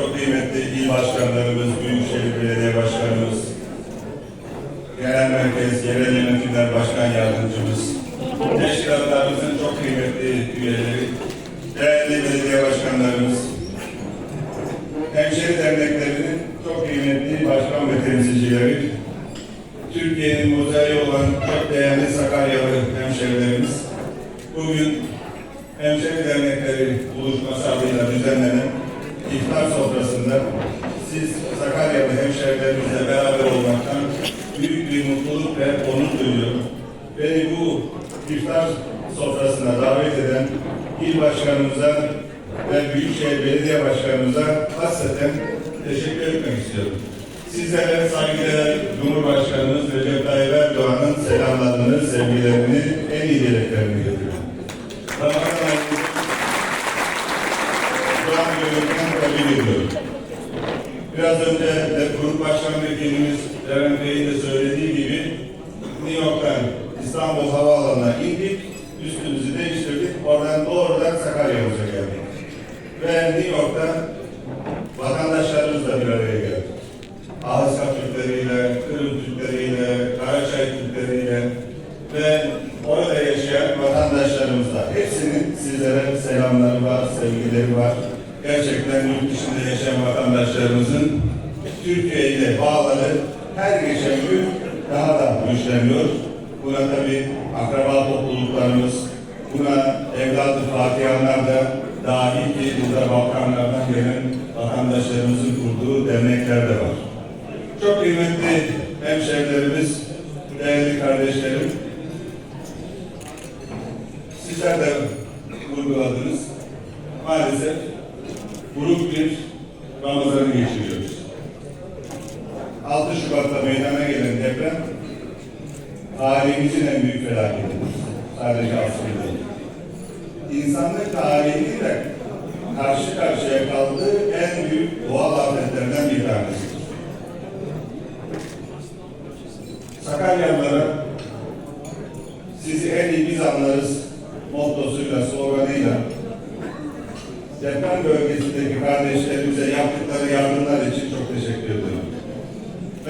çok kıymetli il başkanlarımız, Büyükşehir Belediye Başkanımız, Genel Merkez, Yerel Yönetimler Başkan Yardımcımız, teşkilatlarımızın çok kıymetli üyeleri, değerli belediye başkanlarımız, hemşeri derneklerinin çok kıymetli başkan ve temsilcileri, Türkiye'nin mozaiği olan çok değerli Sakaryalı hemşerilerimiz, bugün hemşeri dernekleri buluşması adıyla düzenlenen iftar sofrasında siz Sakaryalı hemşerilerimizle beraber olmaktan büyük bir mutluluk ve onur duyuyorum. Beni bu iftar sofrasına davet eden il başkanımıza ve Büyükşehir Belediye Başkanımıza hasreten teşekkür etmek istiyorum. Sizlere saygıdeğer Cumhurbaşkanımız Recep Tayyip Erdoğan'ın selamlarını, sevgilerini, en iyi dileklerini getiriyorum. Ramazan ayını Kur'an kabul ediyorum. Biraz önce de Grup Başkan Vekilimiz Levent Bey'in de söylediği gibi New York'tan İstanbul Havaalanı'na indik, üstümüzü değiştirdik, oradan doğrudan Sakarya'mıza geldik. Ve New York'ta vatandaşlarımızla bir araya geldik. Ahıska Türkleriyle, Kırım Türkleriyle, Karaçay Türkleriyle ve orada yaşayan vatandaşlarımızla hepsinin sizlere selamları var, sevgileri var. Gerçekten yurt dışında yaşayan vatandaşlarımızın Türkiye ile bağları her geçen gün daha da güçleniyor. Buna tabi akraba topluluklarımız, buna evladı Fatihanlar da dahil ki burada Balkanlardan gelen vatandaşlarımızın kurduğu dernekler de var. Çok kıymetli hemşehrilerimiz, değerli kardeşlerim, sizler de vurguladınız. Maalesef buruk bir Ramazan'ı geçiriyoruz. 6 Şubat'ta meydana gelen deprem tarihimizin en büyük felaketidir. Sadece değil. İnsanlık tarihinin karşı karşıya kaldığı en büyük doğal afetlerden bir tanesidir. Sakaryalılara sizi en iyi biz anlarız mottosuyla, sloganıyla deprem bölgesindeki kardeşlerimize yaptıkları yardımlar için.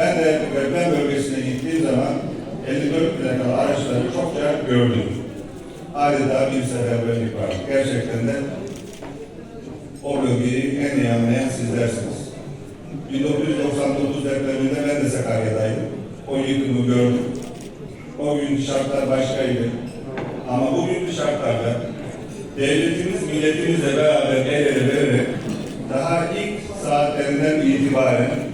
Ben de deprem bölgesine gittiğim zaman 54 plakalı araçları çokça gördüm. Adeta bir seferberlik var. Gerçekten de o bölgeyi en iyi anlayan sizlersiniz. 1999 depreminde ben de Sakarya'daydım. O yıkımı gördüm. O gün şartlar başkaydı. Ama bugünkü şartlarda devletimiz milletimizle beraber el ele vererek daha ilk saatlerinden itibaren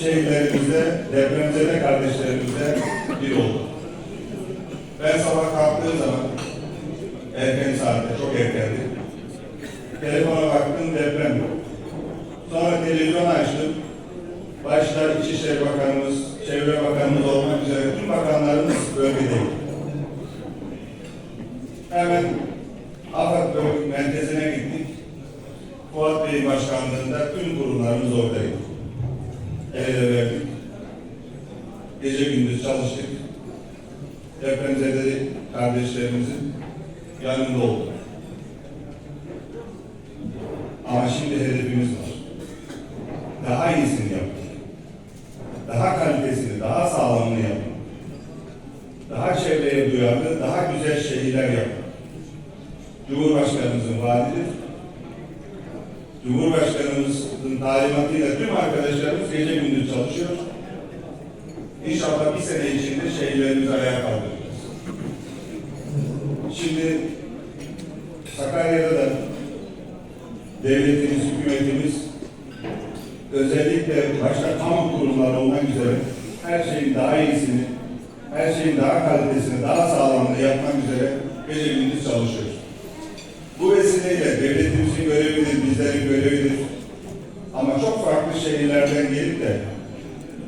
şehirlerimizde, depremzede kardeşlerimizle bir oldu. Ben sabah kalktığım zaman erken saatte, çok erkendi. Telefona baktım deprem yok. Sonra televizyonu açtım. Başta İçişleri Bakanımız, Çevre Bakanımız olmak üzere tüm bakanlarımız bölgedeydi. Hemen yanında olduk. Ama şimdi hedefimiz var. Daha iyisini yapmak. Daha kalitesini, daha sağlamını yapmak. Daha çevreye duyarlı, daha güzel şehirler yapmak. Cumhurbaşkanımızın vaadidir. Cumhurbaşkanımızın talimatıyla tüm arkadaşlarımız gece gündüz çalışıyor. İnşallah bir sene içinde şehirlerimizi ayağa kaldıracağız. Şimdi Sakarya'da da devletimiz, hükümetimiz özellikle başta kamu kurumları olmak üzere her şeyin daha iyisini, her şeyin daha kalitesini, daha sağlamını yapmak üzere gece gündüz çalışıyor. Bu vesileyle devletimizin görevidir, bizlerin görevidir. Ama çok farklı şehirlerden gelip de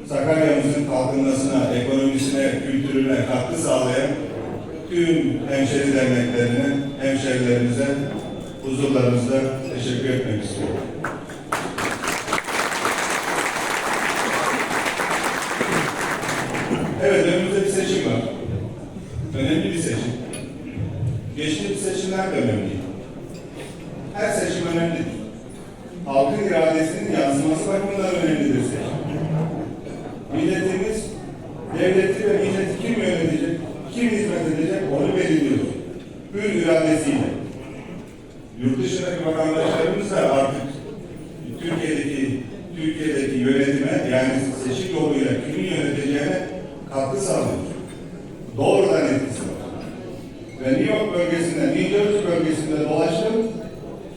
Sakarya'mızın kalkınmasına, ekonomisine, kültürüne katkı sağlayan tüm hemşeri derneklerine, hemşerilerimize huzurlarınızda teşekkür etmek istiyorum. Evet, önümüzde bir seçim var. Önemli bir seçim. Geçtiğimiz seçimler de önemli. Yönetime yani seçim yoluyla kimin yöneteceğine katkı sağlıyor. Doğrudan etkisi var. Ve New York bölgesinde, New Jersey bölgesinde dolaştım.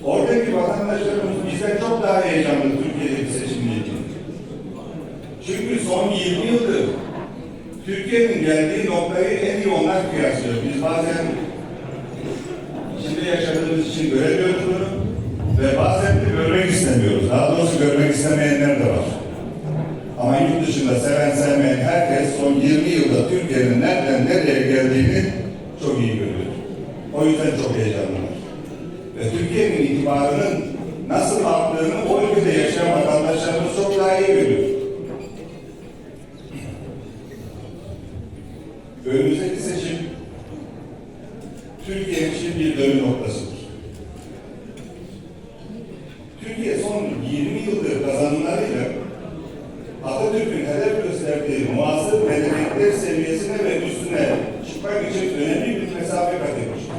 Oradaki vatandaşlarımız bizden çok daha heyecanlı Türkiye'deki seçimle ilgili. Çünkü son 20 yıldır Türkiye'nin geldiği noktayı en iyi onlar kıyaslıyor. Biz bazen içinde yaşadığımız için göremiyoruz bunu ve bazen de görmek istemiyoruz. Daha doğrusu istemeyenler de var. Ama yurt dışında seven sevmeyen herkes son 20 yılda Türkiye'nin nereden nereye geldiğini çok iyi görüyor. O yüzden çok heyecanlılar. Ve Türkiye'nin itibarının nasıl arttığını o ülkede yaşayan vatandaşlarımız çok daha iyi görüyor. Önümüzdeki seçim Türkiye için bir dönüm noktasıdır. Türkiye son 20 yıldır kazanımlarıyla Atatürk'ün hedef gösterdiği muasır medeniyetler seviyesine ve üstüne çıkmak için önemli bir mesafe kat etmiştir.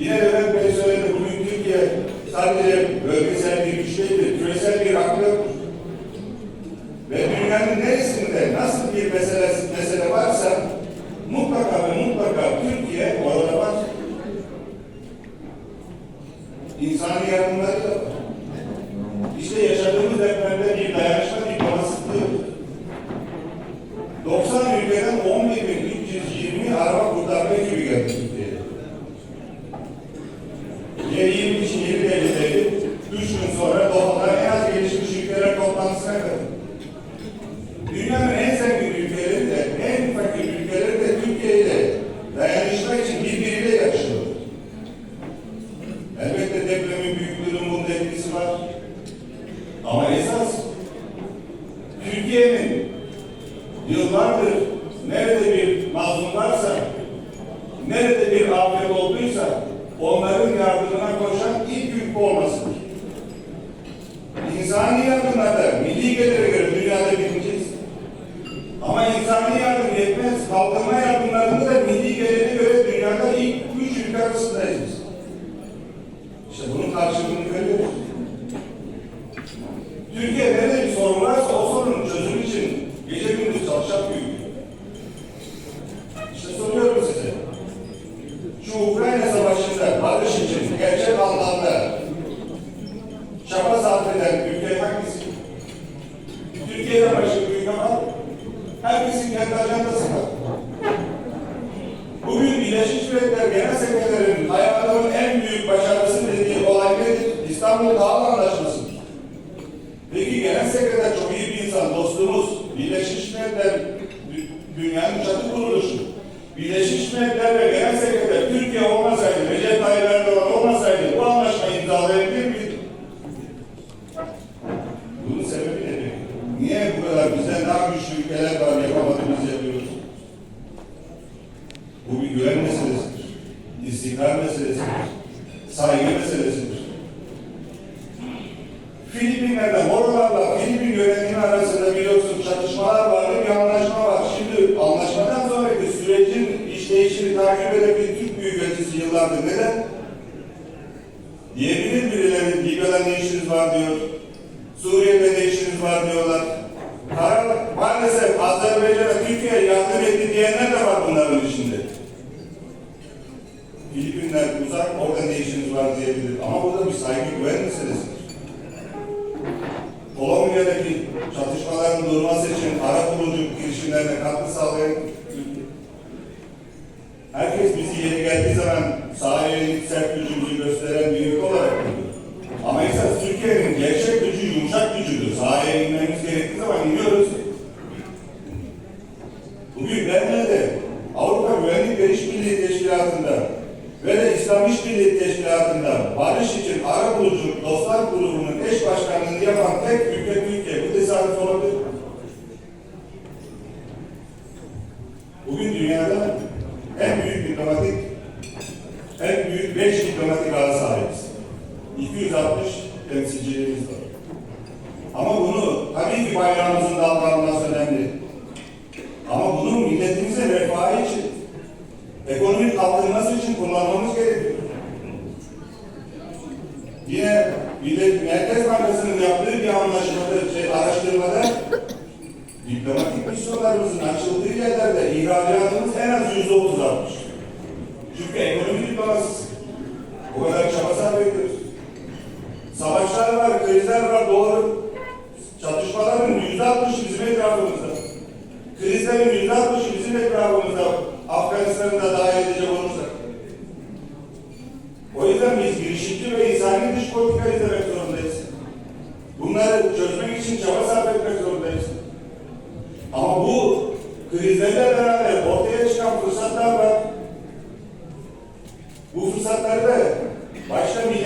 Yine Levent Bey söyledi, bugün Türkiye sadece bölgesel bir güç değildir, küresel bir aktör. Ve dünyanın neresinde nasıl bir mesele, mesele varsa mutlaka ve mutlaka Türkiye orada var. İnsani yardımları da var. İşte yaşadığımız depremde bir dayanışma diplomasisi 90 ülkeden 11.320 araba kurtarma ekibi geldi Türkiye'ye. G20 için yeni devletleri 3 gün sonra Doha'da en az gelişmiş ülkeler toplantısına katıldı. Dünyanın en zengin ülkeleri de, en fakir ülkeleri de Türkiye ile dayanışma için birbiriyle yarışıyor. Elbette depremin büyüklüğünün bunda etkisi var. Ama esas Türkiye'nin yıllardır nerede bir mazlum varsa, nerede bir afet olduysa onların yardımına koşan ilk ülke olmasıdır. İnsani yardımlarda milli gelire göre dünyada birinciyiz. Ama insani Thank you. Neden? Diyebilir birileri Libya'da ne işiniz var diyor. Suriye'de ne işiniz var diyorlar. Karar, maalesef Azerbaycan'a Türkiye yardım etti diyenler de var bunların içinde. Filipinler uzak, orada ne işiniz var diyebilir. Ama burada bir saygı güven meselesidir. Kolombiya'daki çatışmaların durması için ara bulucu girişimlerine katkı sağlayan. Herkes bizi yeri geldiği zaman sahaya inip sert gücümüzü gösteren bir ülke olarak görüyor. Ama esas Türkiye'nin gerçek gücü yumuşak gücüdür. Sahaya inmemiz gerektiği zaman iniyoruz. Bugün Berlin'de Avrupa Güvenlik ve İşbirliği Teşkilatı'nda ve de İslam İşbirliği Teşkilatı'nda barış için ara bulucu dostlar grubunun eş başkanlığını yapan tek ülke Türkiye. Bu tesadüf olabilir. mi? Bugün dünyada en büyük diplomatik, en büyük beş diplomatik ağa sahibiz. 260 temsilcilerimiz var. Ama bunu tabii ki bayrağımızın dalgalanması önemli. Ama bunu milletimizin refahı için, ekonomik kalkınması için kullanmamız gerekiyor. Yine Millet Merkez Bankası'nın yaptığı bir anlaşmada, şey, araştırmada diplomatik misyonlarımızın açıldığı yerlerde ihracatımız en az yüzde otuz artmış. Çünkü ekonomi diplomasisi. O kadar çaba sarf ediyoruz. Savaşlar var, krizler var, doğru. Çatışmaların yüzde altmışı bizim etrafımızda. Krizlerin yüzde altmışı bizim etrafımızda. Afganistan'ı da dahil edecek olursak. O yüzden biz girişimci ve insani dış politika izlemek zorundayız. Bunları çözmek için çaba sarf etmek zorundayız. Ama bu krizlerle beraber ortaya çıkan fırsatlar var. Bu fırsatları da başta milletimizin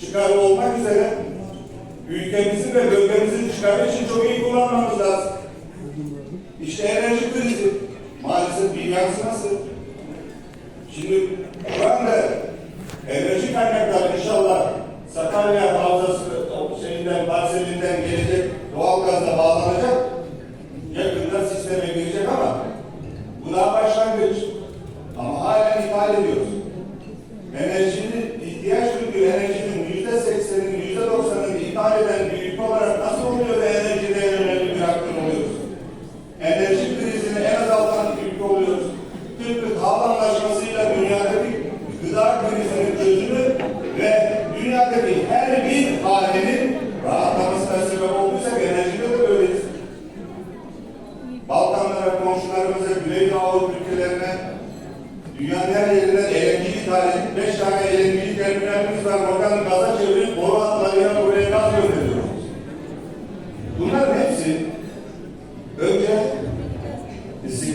çıkarı olmak üzere ülkemizin ve bölgemizin çıkarı için çok iyi kullanmamız lazım. İşte enerji krizi. Maalesef bir yansıması. Şimdi şu anda enerji kaynakları inşallah Sakarya Havzası şeyinden, parselinden gelecek doğal bağlanacak.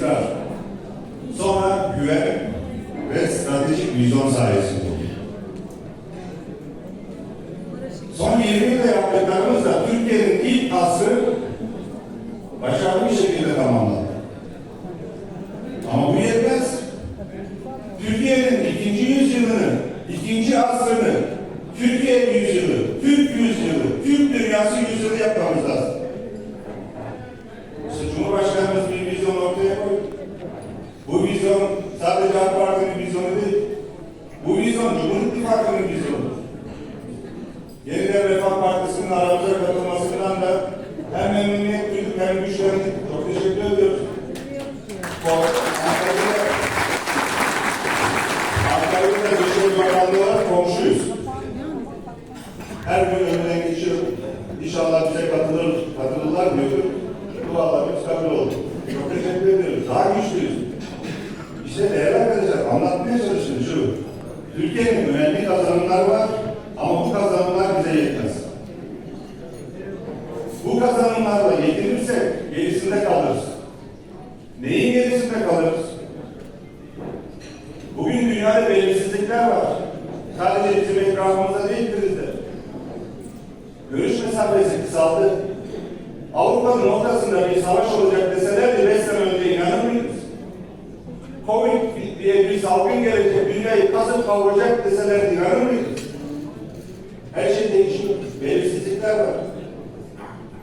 İstikrar, sonra güven ve stratejik vizyon sayesinde. Son 20 yılda yaptıklarımızla Türkiye'nin ilk asrı başarılı bir şekilde tamamlandı. Ama bu yetmez. Türkiye'nin ikinci yüzyılını, ikinci asrını, Türkiye yüzyılı, Türk yüzyılı, Türk dünyası yüzyılı yapmamız lazım. İşte Cumhurbaşkanımız bir vizyon ortaya koydu. Bu vizyon sadece AK Parti'nin vizyonu değil. Bu vizyon Cumhur İttifakı'nın vizyonu. Yeniden Refah Partisi'nin aramıza katılmasından da hem memnuniyet duyduk hem güçlendik. Çok teşekkür ediyoruz. Bu Ankara'da Dışişleri Bakanlığı olarak komşuyuz. Her gün önünden geçiyor. İnşallah bize katılır, katılırlar diyorduk. Dualarımız kabul oldu. Çok teşekkür ediyoruz. Daha güçlüyüz. İşte değerli arkadaşlar anlatmaya çalıştım şu. Türkiye'nin önemli kazanımlar var ama bu kazanımlar bize yetmez. Bu kazanımlarla yetinirsek gerisinde kalırız. Neyin gerisinde kalırız? Bugün dünyada belirsizlikler var. Sadece bizim etrafımızda değil krizde. Görüş mesafesi kısaldı. Avrupa'nın ortasında bir savaş olacak deselerdi beş sene önce inanır mıydınız? Covid diye bir salgın gelecek, dünyayı kasıp kavuracak deselerdi inanır mıydınız? Her şey değişiyor. Belirsizlikler var.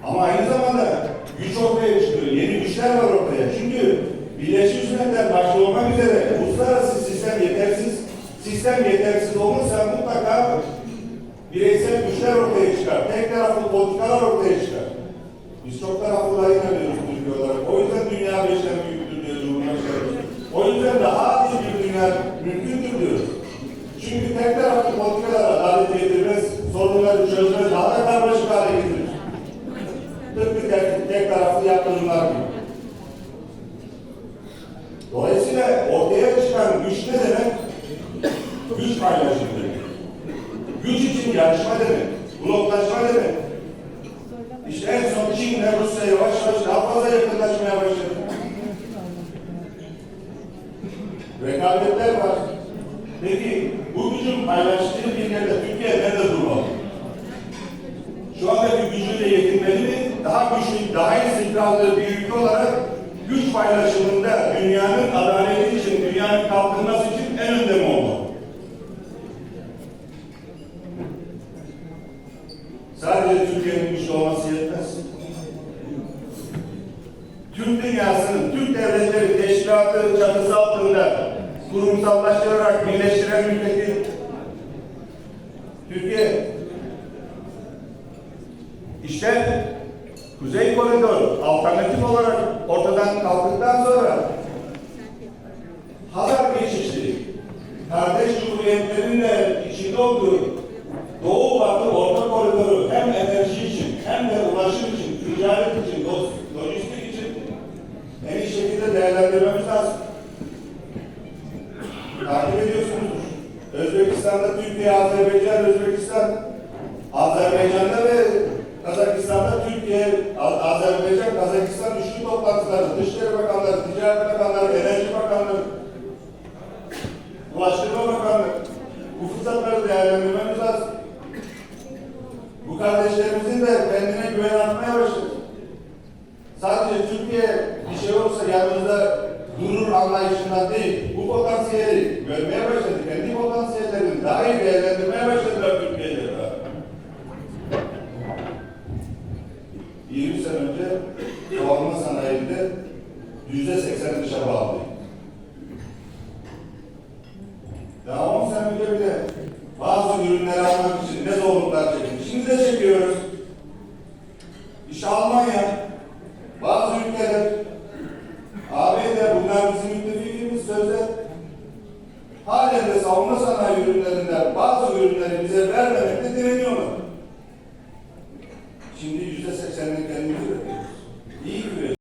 Ama aynı zamanda güç ortaya çıkıyor. Yeni güçler var ortaya. Çünkü Birleşmiş Milletler başta olmak üzere uluslararası sistem yetersiz. Sistem yetersiz olursa mutlaka bireysel güçler ortaya çıkar. Tek taraflı politikalar ortaya çıkar. Biz çok taraflılara inanıyoruz Türkiye olarak. O yüzden dünya beşten büyüktür diyor Cumhurbaşkanı. O yüzden daha adil bir dünya mümkündür diyoruz. Çünkü tek taraflı politikalar adalet getirmez, sorunları çözmez, daha da karmaşık hale getirir. Tıpkı tek, tek taraflı yaptırımlar gibi. Dolayısıyla ortaya çıkan güç ne demek? Güç paylaşımı demek. Güç için yarışma demek. Bloklaşma demek. İşte en son Çin'le Rusya yavaş yavaş daha fazla yakınlaşmaya başladı. Rekabetler var. Peki bu gücün paylaştığı bir yerde Türkiye nerede durmalı? Şu andaki mi? Daha güçlü, daha istikrarlı bir ülke olarak güç paylaşımında dünyanın adaleti için, dünyanın kalkınması için en önde mi olmalı? Sadece Türkiye'nin güçlü olması yetmez. Türk dünyasının, Türk devletleri teşkilatı çatısı altında kurumsallaştırarak birleştiren ülkedir. Türkiye işte Kuzey Koridoru alternatif olarak ortadan kalktıktan sonra Hazar geçişi, kardeş cumhuriyetlerin de içinde olduğu Doğu Batı Orta Koridoru hem enerji için hem de ulaşım için, ticaret için, lo- lojistik için en iyi şekilde değerlendirmemiz lazım. Takip ediyorsunuzdur. Özbekistan'da Türkiye, Azerbaycan, Özbekistan, Kazakistan'da Türkiye, Azerbaycan, Kazakistan üçlü toplantıları, Dışişleri Bakanları, Ticaret Bakanları, Enerji Bakanları, Ulaştırma Bakanlığı bu fırsatları değerlendirmemiz lazım. Bu kardeşlerimizin de kendine güven artmaya başladı. Sadece Türkiye bir şey olursa yanımızda durur anlayışından değil, bu potansiyeli görmeye başladı. Kendi potansiyellerini daha iyi değerlendirmeye başladılar Türkiye'de. 20 sene önce savunma sanayinde yüzde seksen dışa bağlıydı. Daha 10 sene önce bile bazı ürünleri almak için ne zorluklar çektik. Şimdi de çekiyoruz. İşte Almanya, bazı ülkeler, ABD bunlar bizim müttefikimiz sözde. Halen de savunma sanayi ürünlerinden bazı ürünleri bize vermemekte direniyorlar.